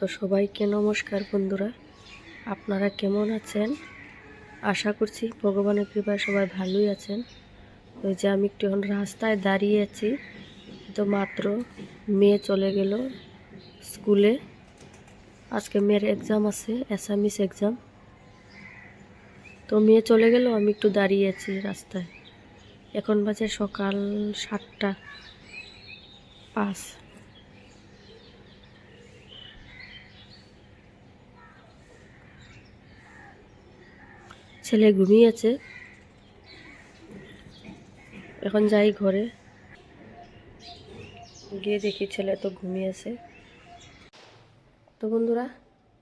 তো সবাইকে নমস্কার বন্ধুরা। আপনারা কেমন আছেন? আশা করছি ভগবানের কৃপায় সবাই ভালোই আছেন। ওই যে আমি একটু এখন রাস্তায় দাঁড়িয়ে আছি, তো মাত্র মেয়ে চলে গেল স্কুলে। আজকে মেয়ের এক্সাম আছে অ্যাসামিস এক্সাম তো মেয়ে চলে গেল, আমি একটু দাঁড়িয়ে আছি রাস্তায়। এখন বাজে সকাল সাতটা পাঁচ। ছেলে ঘুমিয়েছে এখন যাই ঘরে। গিয়ে দেখি ছেলে তো ঘুমিয়েছে তো বন্ধুরা,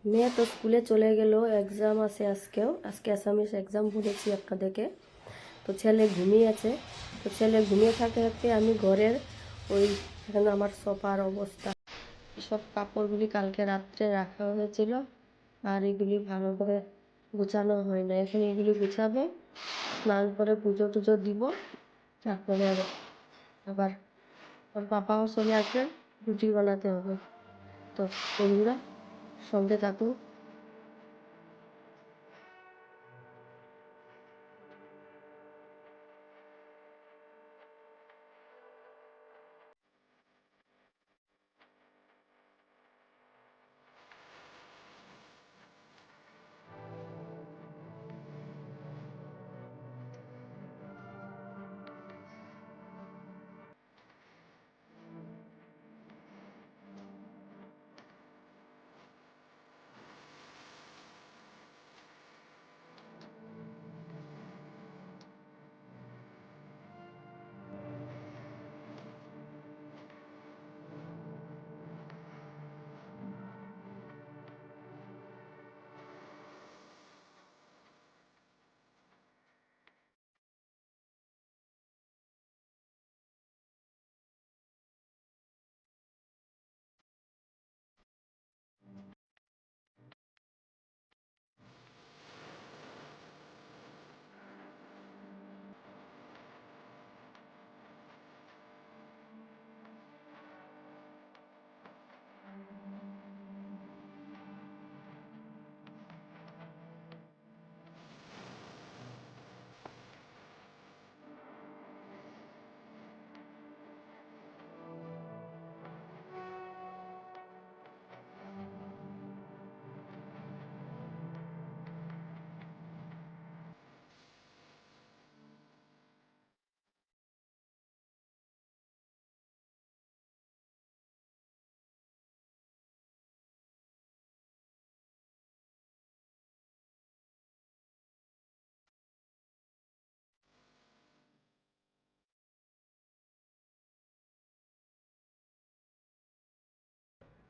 মেয়ে তো স্কুলে চলে গেল এক্সাম আছে আজকেও। আজকে অ্যাসামিস এক্সাম বলেছি আপনাদেরকে। তো ছেলে ঘুমিয়েছে তো ছেলে ঘুমিয়ে থাকতে থাকতে আমি ঘরের ওই এখানে আমার সোফার অবস্থা। সব কাপড়গুলি কালকে রাত্রে রাখা হয়েছিল। আর এগুলি ভালো করে গুছানো হয় না। এখন এগুলো গোছাবে স্নান করে পুজো টুজো দিব। তারপরে আবার আবার ওর পাপাও চলে আসবে রুটি বানাতে হবে। তো বন্ধুরা, সঙ্গে থাকুন।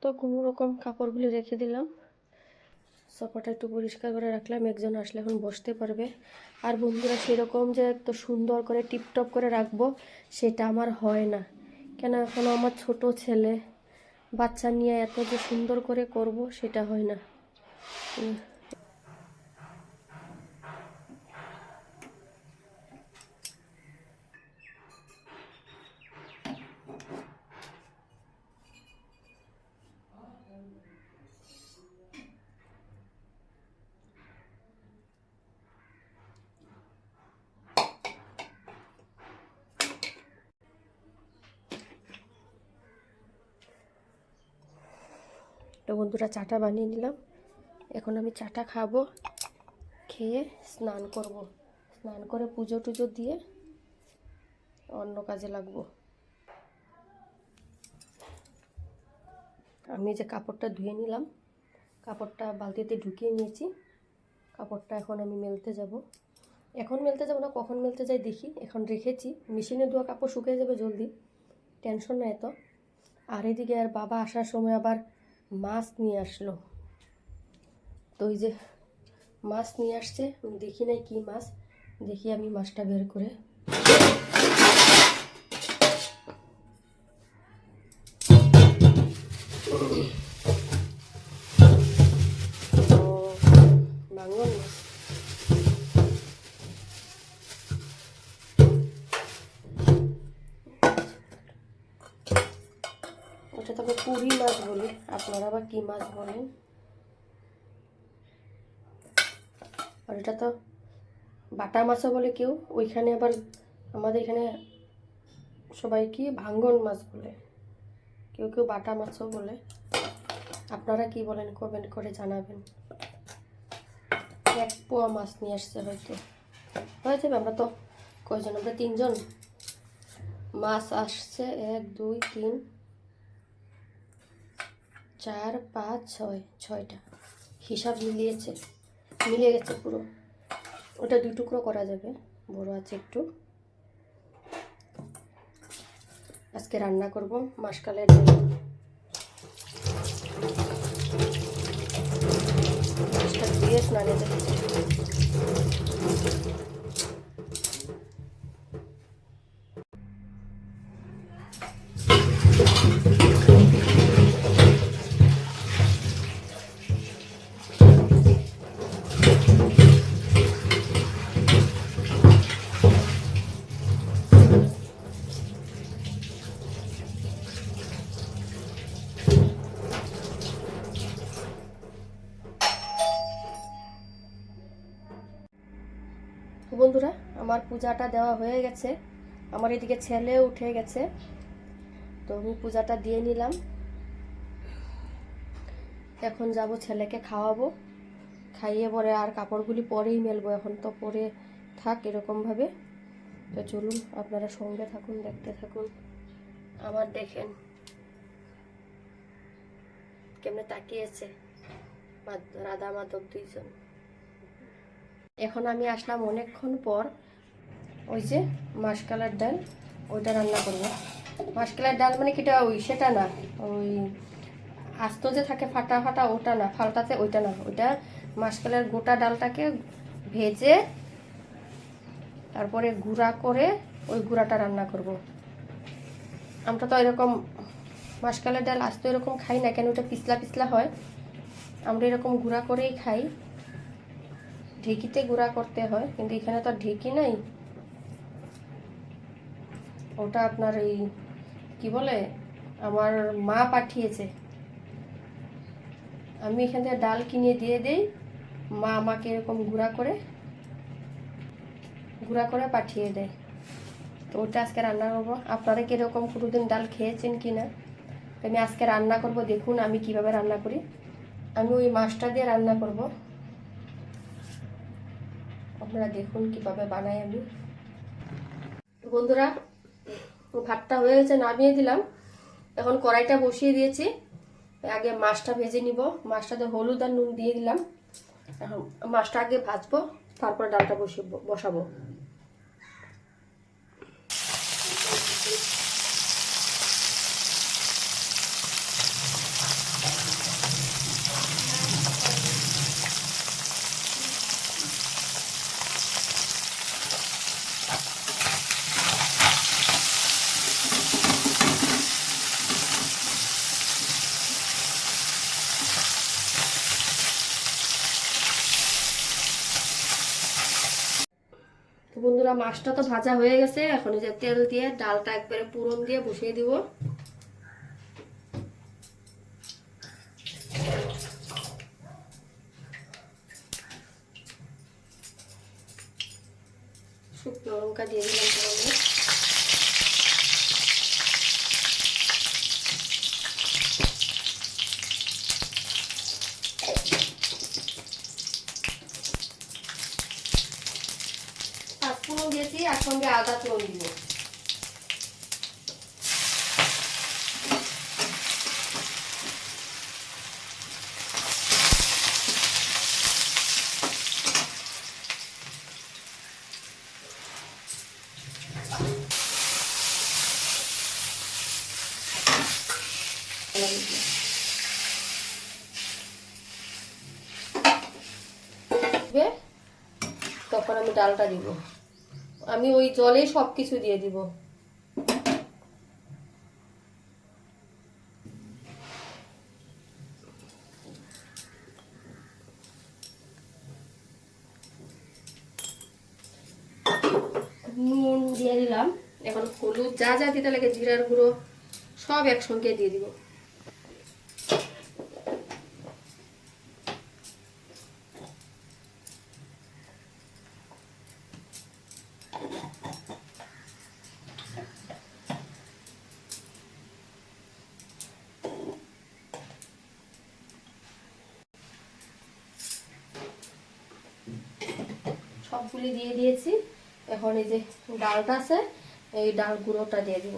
তো কোনো রকম কাপড়গুলি রেখে দিলাম। সোফাটা একটু পরিষ্কার করে রাখলাম, একজন আসলে এখন বসতে পারবে। আর বন্ধুরা, সেরকম যে এত সুন্দর করে টিপটপ করে রাখব, সেটা আমার হয় না। কেন এখনও আমার ছোট ছেলে, বাচ্চা নিয়ে এত যে সুন্দর করে করব, সেটা হয় না। তো বন্ধুরা চাটা বানিয়ে নিলাম। এখন আমি চাটা খাব, খেয়ে স্নান করব। স্নান করে পুজো টুজো দিয়ে অন্য কাজে লাগবো। আমি যে কাপড়টা ধুয়ে নিলাম, কাপড়টা বালতিতে ঢুকিয়ে নিয়েছি। কাপড়টা এখন আমি মেলতে যাব। এখন মেলতে যাব না, কখন মেলতে যাই দেখি। এখন রেখেছি, মেশিনে ধোয়া কাপড় শুকিয়ে যাবে জলদি, টেনশন নাই তো। আর এদিকে আর বাবা আসার সময় আবার মাছ নিয়ে আসলো। তো ওই যে মাছ নিয়ে আসছে দেখি নাই কি মাছ, দেখি আমি মাছটা বের করে এটা পুরি মাছ বলি, আপনারা আবার কী মাছ বলেন? আর এটা তো বাটা মাছও বলে কেউ, ওইখানে আবার আমাদের এখানে সবাই কি ভাঙ্গন মাছ বলে, কেউ কেউ বাটা মাছও বলে। আপনারা কি বলেন কমেন্ট করে জানাবেন। এক পোয়া মাছ নিয়ে আসছে হয়তো। হয়ে যাবে, আমরা তো কয়জন, আমরা তিনজন? মাছ আসছে, এক, দুই, তিন চার, পাঁচ, ছয়, ছয়টা। হিসাব মিলিয়েছে মিলে গেছে পুরো। ওটা দুই টুকরো করা যাবে, বড় আছে একটু। আজকে রান্না করব মাসকালের ডাল দিয়ে স্নানে যাবে বন্ধুরা, আমার পূজাটা দেওয়া হয়ে গেছে। আমার এদিকে ছেলে উঠে গেছে। তো আমি পূজাটা দিয়ে নিলাম। এখন যাব ছেলেকে খাওয়াবো। খাইয়ে পরে আর কাপড়গুলি পরেই মেলবো। এখন তো পরে থাক এরকমভাবে। তো চলুন, আপনারা সঙ্গে থাকুন, দেখতে থাকুন। আমার দেখেন কেমনে তাকিয়েছে রাধা মাধব দুইজন। এখন আমি আসলাম অনেকক্ষণ পর ওই যে মাসকালার ডাল, ওইটা রান্না করব। মাসকালার ডাল মানে কিটা ওই সেটা না, ওই আস্ত যে থাকে ফাটা ফাটা ওটা না ফালটাতে ওইটা না। ওইটা মাসকালার গোটা ডালটাকে ভেজে তারপরে গুঁড়া করে ওই গুঁড়াটা রান্না করব। আমরা তো এরকম মাসকালের ডাল আস্ত এরকম খাই না, কেন ওটা পিছলা পিছলা হয়? আমরা এরকম গুঁড়া করেই খাই। ঢেকিতে গুঁড়া করতে হয়, কিন্তু এখানে তো ঢেকি নাই। ওটা আপনার এই, কি বলে, আমার মা পাঠিয়েছে। আমি এখান থেকে ডাল কিনে দিয়ে দেই, মা আমাকে এরকম গুঁড়া করে গুঁড়া করে পাঠিয়ে দেয়। তো ওটা আজকে রান্না করব। আপনারা কীরকম কোনোদিন ডাল খেয়েছেন কি না? আমি আজকে রান্না করব, দেখুন আমি কীভাবে রান্না করি। আমি ওই মাছটা দিয়ে রান্না করব। আপনারা দেখুন কীভাবে বানাই আমি। তো বন্ধুরা, ভাতটা হয়ে গেছে, নামিয়ে দিলাম। এখন কড়াইটা বসিয়ে দিয়েছি। আগে মাছটা ভেজে নিব। মাছটাতে হলুদ আর নুন দিয়ে দিলাম। এখন মাছটা আগে ভাজবো, তারপর ডালটা বসিয়ে বসাবো। বন্ধুরা, মাছটা তো ভাজা হয়ে গেছে। এখন যে তেল দিয়ে, ডালটা একবারে পুরন দিয়ে বসিয়ে দিব শুকনো লঙ্কা দিয়ে দিলাম পুরনে পাঁচফোড়ন দিয়েছি আর সঙ্গে আদা ফোড়ন দিব। তখন আমি ডালটা দিব। আমি ওই জলেই সব কিছু দিয়ে দিব। নুন দিয়ে দিলাম। এখন হলুদ যা যা দিতে লাগে, জিরার গুঁড়ো, সব একসঙ্গে দিয়ে দিব। দিয়ে দিয়েছি। এখন এই যে ডালটা আছে, এই ডাল গুঁড়োটা দিয়ে দিব।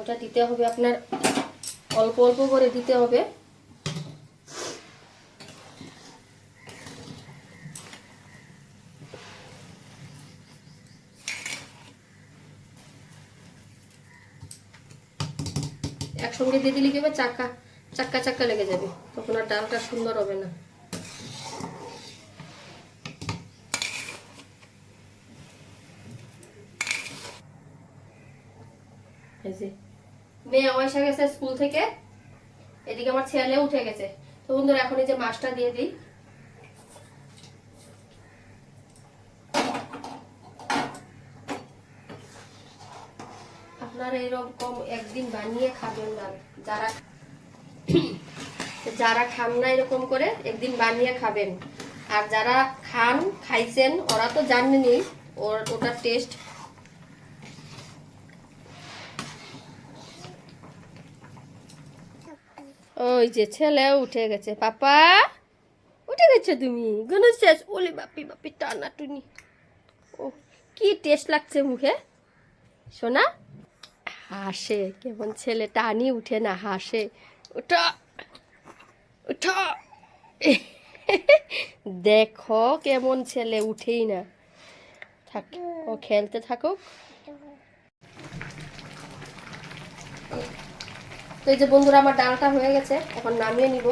ওটা দিতে হবে আপনার, অল্প অল্প করে দিতে হবে। একসঙ্গে দিয়ে দিলে কি হবে? চাক্কা চাক্কা চাক্কা লেগে যাবে। তখন আর ডালটা সুন্দর হবে না। এই গেছে স্কুল থেকে। এদিকে আমার ছেলে উঠে গেছে। তো বন্ধুরা, এখন এই যে মাছটা দিয়ে দিই। আপনারা এরকম একদিন বানিয়ে খাবেন না। যারা যারা খান না এরকম করে, একদিন বানিয়ে খাবেন। আর যারা খান, খাইছেন, ওরা তো জানেনি ওর ওটার টেস্ট ওই যে ছেলে উঠে গেছে। পাপা, উঠে গেছে তুমি? গণেশ ওলি বাপি বাপি, টানা টুনি। ও, কি টেস্ট লাগছে মুখে? শোনা হাসে, কেমন ছেলে, টানি উঠে না হাসে। ওটা ওটা দেখো কেমন ছেলে, উঠেই না। থাক, ও খেলতে থাকুক। তো এই যে বন্ধুরা, আমার ডালটা হয়ে গেছে। এখন নামিয়ে নিব।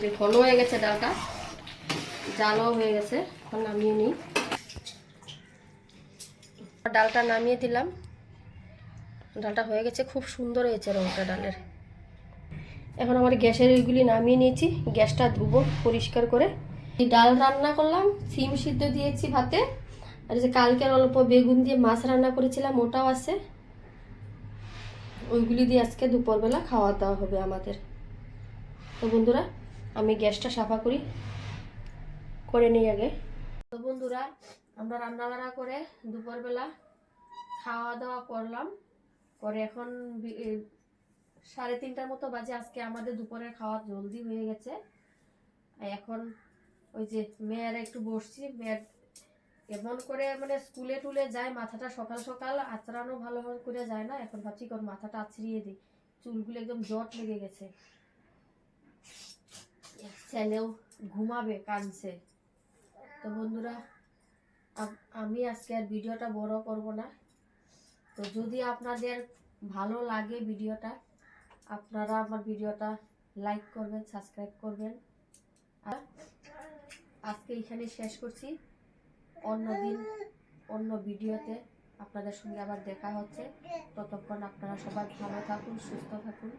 যে ঘন হয়ে গেছে ডালটা। জালও হয়ে গেছে। এখন নামিয়ে নিই। ডালটা নামিয়ে দিলাম। ডালটা হয়ে গেছে, খুব সুন্দর হয়েছে রংটা ডালের। এখন আমার গ্যাসের ওইগুলি নামিয়ে নিয়েছি। গ্যাসটা ধুবো পরিষ্কার করে। ডাল রান্না করলাম। সিম সিদ্ধ দিয়েছি ভাতে। আর যে কালকের অল্প বেগুন দিয়ে মাছ রান্না করেছিলাম, ওটাও আছে। ওইগুলি দিয়ে আজকে দুপুরবেলা খাওয়া দাওয়া হবে আমাদের। তো বন্ধুরা, আমি গ্যাসটা সাফা করি, করে নিই আগে। তো বন্ধুরা, আমরা রান্না বান্না করে দুপুরবেলা খাওয়া দাওয়া করলাম। পরে এখন সাড়ে তিনটার মতো বাজে আজকে আমাদের দুপুরের খাওয়া জলদি হয়ে গেছে। এখন ওই যে মেয়ের একটু বসছি, মেয়ের এমন করে মানে স্কুলে টুলে যায়, মাথাটা সকাল সকাল আচড়ানো ভালো করে যায় না? এখন ভাবছি কোন মাথাটা আছড়িয়ে দিই। চুলগুলো একদম জট লেগে গেছে। ছেলেও ঘুমাবে কানছে তো বন্ধুরা, আমি আজকে আর ভিডিওটা বড় করব না। তো যদি আপনাদের ভালো লাগে ভিডিওটা, আপনারা আমার ভিডিওটা লাইক করবেন সাবস্ক্রাইব করবেন। আজকে এখানে শেষ করছি। অন্য দিন, অন্য ভিডিওতে আপনাদের সঙ্গে আবার দেখা হচ্ছে। ততক্ষণ আপনারা সবাই ভালো থাকুন, সুস্থ থাকুন।